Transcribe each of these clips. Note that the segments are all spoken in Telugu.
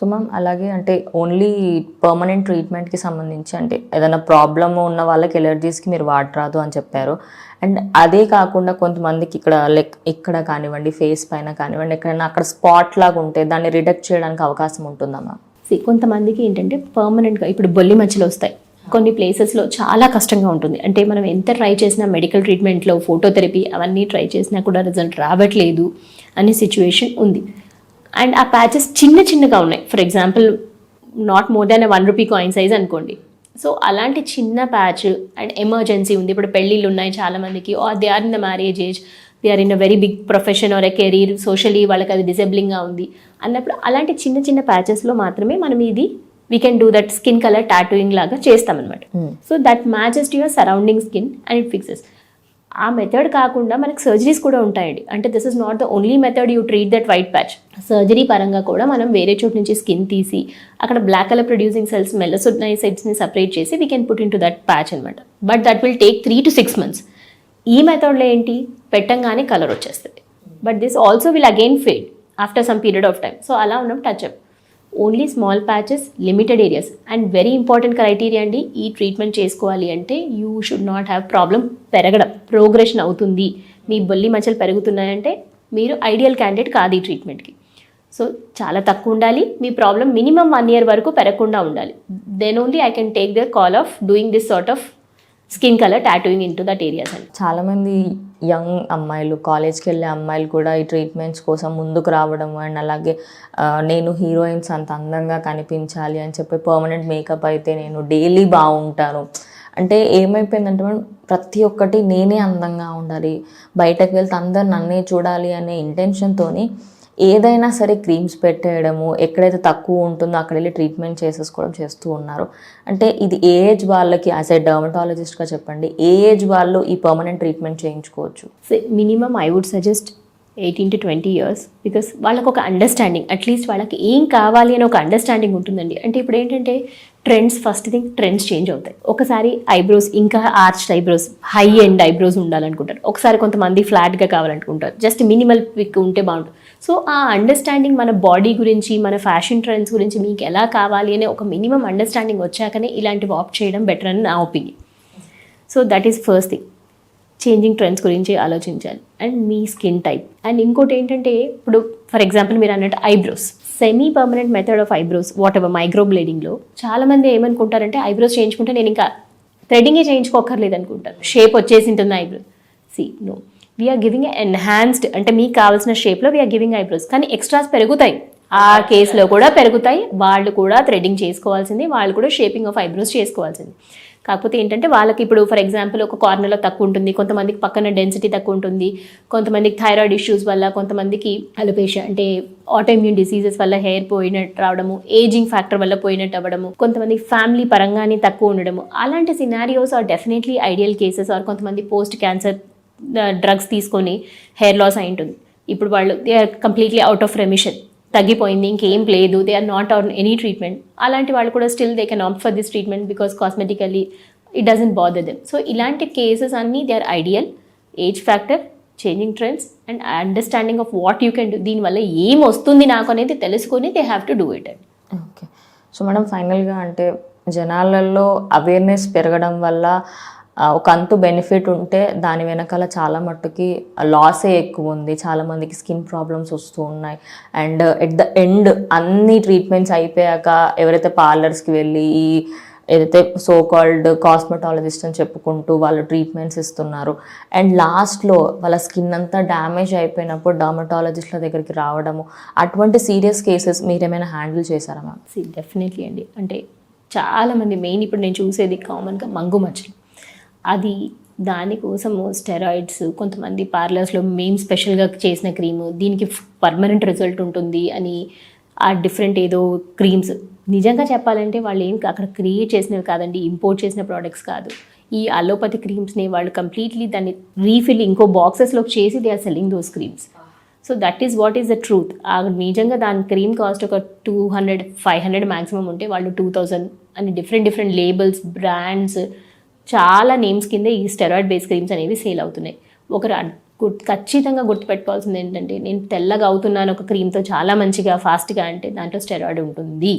సో మ్యామ్ అలాగే అంటే ఓన్లీ పర్మనెంట్ ట్రీట్మెంట్కి సంబంధించి అంటే ఏదైనా ప్రాబ్లమ్ ఉన్న వాళ్ళకి ఎలర్జీస్కి మీరు వాడరాదు అని చెప్పారు. అండ్ అదే కాకుండా కొంతమందికి ఇక్కడ లైక్ ఇక్కడ కానివ్వండి ఫేస్ పైన కానివ్వండి ఎక్కడైనా అక్కడ స్పాట్ లాగా ఉంటే దాన్ని రిడక్ట్ చేయడానికి అవకాశం ఉంటుందా మ్యామ్ కొంతమందికి ఏంటంటే పర్మనెంట్గా ఇప్పుడు బొల్లి మధ్యలో వస్తాయి. కొన్ని ప్లేసెస్లో చాలా కష్టంగా ఉంటుంది. అంటే మనం ఎంత ట్రై చేసినా మెడికల్ ట్రీట్మెంట్లో ఫోటోథెరపీ అవన్నీ ట్రై చేసినా కూడా రిజల్ట్ రావట్లేదు అనే సిచ్యువేషన్ ఉంది. అండ్ ఆ ప్యాచెస్ చిన్న చిన్నగా ఉన్నాయి. For example not more than one rupee coin size అనుకోండి. సో అలాంటి చిన్న ప్యాచ్ అండ్ ఎమర్జెన్సీ ఉంది. ఇప్పుడు పెళ్ళిళ్ళు ఉన్నాయి చాలా మందికి are they are in the marriage age they are in a very big profession or a career socially వాళ్ళకి అది డిసేబులింగ్గా ఉంది. అన్నప్పుడు అలాంటి చిన్న చిన్న ప్యాచెస్లో మాత్రమే మనం ఇది we can do that skin colour tattooing లాగా చేస్తామన్నమాట. So that matches to your surrounding skin and it fixes ఆ మెథడ్ కాకుండా మనకి సర్జరీస్ కూడా ఉంటాయండి. అంటే this is not the only method you treat that white patch surgery పరంగా కూడా మనం వేరే చోటు నుంచి స్కిన్ తీసి అక్కడ బ్లాక్ కలర్ ప్రొడ్యూసింగ్ సెల్స్ మెల్లసొడ్నైసైడ్స్ని సపరేట్ చేసి we can put into that patch అనమాట but that will take three to six months ఈ మెథడ్లో ఏంటి? పెట్టంగానే కలర్ వచ్చేస్తుంది. But this also will again fade after some period of time so అలా ఉన్నాం touch up only small patches limited areas. And very important criteria అండి ఈ ట్రీట్మెంట్ చేసుకోవాలి అంటే you should not have problem పెరగడం ప్రోగ్రెషన్ అవుతుంది. మీ బొల్లి మచ్చలు పెరుగుతున్నాయంటే మీరు ఐడియల్ క్యాండిడేట్ కాదు ఈ ట్రీట్మెంట్కి. సో చాలా తక్కువ ఉండాలి. మీ ప్రాబ్లం మినిమం వన్ ఇయర్ వరకు పెరగకుండా ఉండాలి. Then only I can take the call of doing this sort of skin colour tattooing into that areas అండి చాలామంది యంగ్ అమ్మాయిలు కాలేజ్కి వెళ్ళే అమ్మాయిలు కూడా ఈ ట్రీట్మెంట్స్ కోసం ముందుకు రావడం అండ్ అలాగే నేను హీరోయిన్స్ అంత అందంగా కనిపించాలి అని చెప్పి పర్మనెంట్ మేకప్ అయితే నేను డైలీ బాగుంటాను. అంటే ఏమైపోయిందంటే మనం ప్రతి ఒక్కటి నేనే అందంగా ఉండాలి. బయటకు వెళ్తే అందరు నన్నే చూడాలి అనే ఇంటెన్షన్తోని ఏదైనా సరే క్రీమ్స్ పెట్టేయడము ఎక్కడైతే తక్కువ ఉంటుందో అక్కడ వెళ్ళి ట్రీట్మెంట్ చేసేసుకోవడం చేస్తూ ఉన్నారు. అంటే ఇది ఏ ఏజ్ వాళ్ళకి యాజ్ ఏ డర్మటాలజిస్ట్గా చెప్పండి ఏ ఏజ్ వాళ్ళు ఈ పర్మనెంట్ ట్రీట్మెంట్ చేయించుకోవచ్చు? Minimum I would suggest eighteen to twenty years because వాళ్ళకు ఒక అండర్స్టాండింగ్ అట్లీస్ట్ వాళ్ళకి ఏం కావాలి అని ఒక అండర్స్టాండింగ్ ఉంటుందండి. అంటే ఇప్పుడు ఏంటంటే trends first thing trends change అవుతాయి. ఒకసారి ఐబ్రోస్ ఇంకా arch eyebrows high end eyebrows ఉండాలనుకుంటారు. ఒకసారి కొంతమంది ఫ్లాట్గా కావాలనుకుంటారు. జస్ట్ మినిమల్ పిక్ ఉంటే బాగుంటుంది సో ఆ అండర్స్టాండింగ్ మన బాడీ గురించి మన ఫ్యాషన్ ట్రెండ్స్ గురించి మీకు ఎలా కావాలి అనే ఒక మినిమం అండర్స్టాండింగ్ వచ్చాకనే ఇలాంటివి ఆప్ట్ చేయడం బెటర్ అని నా opinion so that is first thing changing trends గురించి ఆలోచించాలి. అండ్ మీ స్కిన్ టైప్ అండ్ ఇంకోటి ఏంటంటే ఇప్పుడు ఫర్ ఎగ్జాంపుల్ మీరు అన్నట్టు eyebrows semi permanent method of eyebrows whatever micro బ్లేడింగ్లో చాలామంది ఏమనుకుంటారంటే ఐబ్రోస్ చేయించుకుంటే నేను ఇంకా థ్రెడింగే చేయించుకోకర్లేదు అనుకుంటారు. షేప్ వచ్చేసి ఉంటుంది eyebrows see no we're giving enhanced అంటే మీకు కావాల్సిన షేప్లో వీఆర్ గివింగ్ ఐబ్రోస్ కానీ ఎక్స్ట్రాస్ పెరుగుతాయి. ఆ కేసులో కూడా పెరుగుతాయి. వాళ్ళు కూడా థ్రెడ్డింగ్ చేసుకోవాల్సింది. వాళ్ళు కూడా షేపింగ్ ఆఫ్ ఐబ్రోస్ చేసుకోవాల్సింది. కాకపోతే ఏంటంటే వాళ్ళకి ఇప్పుడు ఫర్ ఎగ్జాంపుల్ ఒక కార్నర్లో తక్కువ ఉంటుంది. కొంతమందికి పక్కన డెన్సిటీ తక్కువ ఉంటుంది. కొంతమందికి థైరాయిడ్ ఇష్యూస్ వల్ల కొంతమందికి అలోపేషియా అంటే ఆటోఇమ్యూన్ డిసీజెస్ వల్ల హెయిర్ పోయినట్టు రావడము ఏజింగ్ ఫ్యాక్టర్ వల్ల పోయినట్టు అవ్వడము కొంతమంది ఫ్యామిలీ పరంగానే తక్కువ ఉండడము. అలాంటి scenarios are definitely ideal cases or కొంతమంది పోస్ట్ క్యాన్సర్ డ్రగ్స్ తీసుకొని హెయిర్ లాస్ అయి ఉంటుంది ఇప్పుడు వాళ్ళు they are completely out of remission తగ్గిపోయింది ఇంకేం లేదు they are not on any treatment అలాంటి వాళ్ళు కూడా still they can opt for this treatment because cosmetically it doesn't bother them so ఇలాంటి కేసెస్ అన్నీ they are ideal age factor changing trends and understanding of what you can do దీనివల్ల ఏం వస్తుంది నాకు అనేది తెలుసుకొని they have to do it and okay so madam ఫైనల్గా అంటే జనాలలో అవేర్నెస్ పెరగడం వల్ల ఒక అంతు బెనిఫిట్ ఉంటే దాని వెనకాల చాలా మట్టుకి లాసే ఎక్కువ ఉంది. చాలామందికి స్కిన్ ప్రాబ్లమ్స్ వస్తూ ఉన్నాయి. అండ్ ఎట్ ద ఎండ్ అన్ని ట్రీట్మెంట్స్ అయిపోయాక ఎవరైతే పార్లర్స్కి వెళ్ళి ఈ ఏదైతే సో కాల్డ్ కాస్మెటాలజిస్ట్ అని చెప్పుకుంటూ వాళ్ళు ట్రీట్మెంట్స్ ఇస్తున్నారు. అండ్ లాస్ట్లో వాళ్ళ స్కిన్ అంతా డ్యామేజ్ అయిపోయినప్పుడు డర్మటాలజిస్ట్ల దగ్గరికి రావడము. అటువంటి సీరియస్ కేసెస్ మీరేమైనా హ్యాండిల్ చేశారా మ్యామ్ డెఫినెట్లీ అండి. అంటే చాలామంది మెయిన్ ఇప్పుడు నేను చూసేది కామన్గా మంగు మచ్చలు. అది దానికోసము స్టెరాయిడ్స్ కొంతమంది పార్లర్స్లో మేము స్పెషల్గా చేసిన క్రీము దీనికి పర్మనెంట్ రిజల్ట్ ఉంటుంది అని ఆ డిఫరెంట్ ఏదో క్రీమ్స్. నిజంగా చెప్పాలంటే వాళ్ళు ఏం అక్కడ క్రియేట్ చేసినవి కాదండి ఇంపోర్ట్ చేసిన ప్రోడక్ట్స్ కాదు. ఈ అలోపతి క్రీమ్స్ని వాళ్ళు కంప్లీట్లీ దాన్ని రీఫిల్ ఇంకో బాక్సెస్లోకి చేసి they are selling those creams. So that is what is the truth. ఆ నిజంగా దాని క్రీమ్ కాస్ట్ ఒక two hundred five hundred maximum ఉంటే వాళ్ళు టూ థౌజండ్ అని డిఫరెంట్ డిఫరెంట్ లేబుల్స్ బ్రాండ్స్ చాలా నేమ్స్ కింద ఈ స్టెరాయిడ్ బేస్ క్రీమ్స్ అనేవి సేల్ అవుతున్నాయి. ఒకరు ఖచ్చితంగా గుర్తుపెట్టుకోవాల్సింది ఏంటంటే నేను తెల్లగా అవుతున్నాను ఒక క్రీమ్తో చాలా మంచిగా ఫాస్ట్గా అంటే దాంట్లో స్టెరాయిడ్ ఉంటుంది.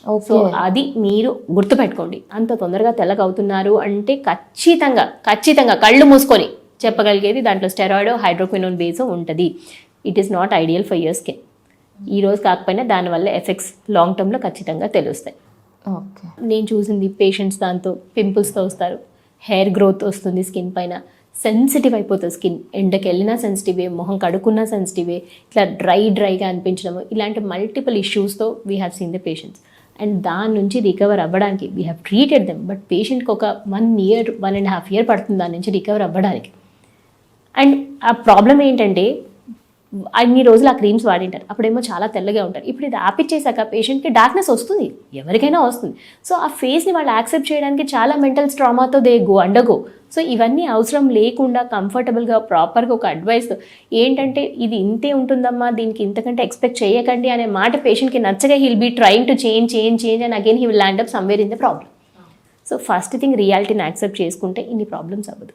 సో ఓకే అది మీరు గుర్తుపెట్టుకోండి. అంత తొందరగా తెల్లగా అవుతున్నారు అంటే ఖచ్చితంగా ఖచ్చితంగా కళ్ళు మూసుకొని చెప్పగలిగేది దాంట్లో స్టెరాయిడ్ హైడ్రోక్వినోన్ బేస్ ఉంటుంది. It is not ideal for your skin ఈ రోజు కాకపోయినా దానివల్ల ఎఫెక్ట్స్ లాంగ్ టర్మ్లో ఖచ్చితంగా తెలుస్తాయి. ఓకే. నేను చూసింది పేషెంట్స్ దాంతో పింపుల్స్తో వస్తారు. హెయిర్ గ్రోత్ వస్తుంది స్కిన్ పైన. సెన్సిటివ్ అయిపోతుంది స్కిన్. ఎండకి వెళ్ళినా సెన్సిటివే మొహం కడుక్కున్నా సెన్సిటివే ఇట్లా డ్రై డ్రైగా అనిపించడము. ఇలాంటి multiple ఇష్యూస్తో we have seen the patients and దాని నుంచి రికవర్ అవ్వడానికి we have treated them but పేషెంట్కి ఒక one year one and half year పడుతుంది దాని నుంచి రికవర్ అవ్వడానికి. అండ్ ఆ ప్రాబ్లం ఏంటంటే అన్ని రోజులు ఆ క్రీమ్స్ వాడింటారు. అప్పుడేమో చాలా తెల్లగా ఉంటారు. ఇప్పుడు ఇది ఆపిచ్చేసాక పేషెంట్కి డార్క్నెస్ వస్తుంది. ఎవరికైనా వస్తుంది. సో ఆ ఫేస్ని వాళ్ళు యాక్సెప్ట్ చేయడానికి చాలా మెంటల్ స్ట్రామాతో దే గో అండగో సో ఇవన్నీ అవసరం లేకుండా కంఫర్టబుల్గా ప్రాపర్గా ఒక అడ్వైస్ ఏంటంటే ఇది ఇంతే ఉంటుందమ్మా దీనికి ఇంతకంటే ఎక్స్పెక్ట్ చేయకండి అనే మాట పేషెంట్కి నచ్చగా he'll be trying to change change change and again he will land up somewhere in the problem. So first thing రియాలిటీని accept చేసుకుంటే ఇన్ని ప్రాబ్లమ్స్ అవ్వదు.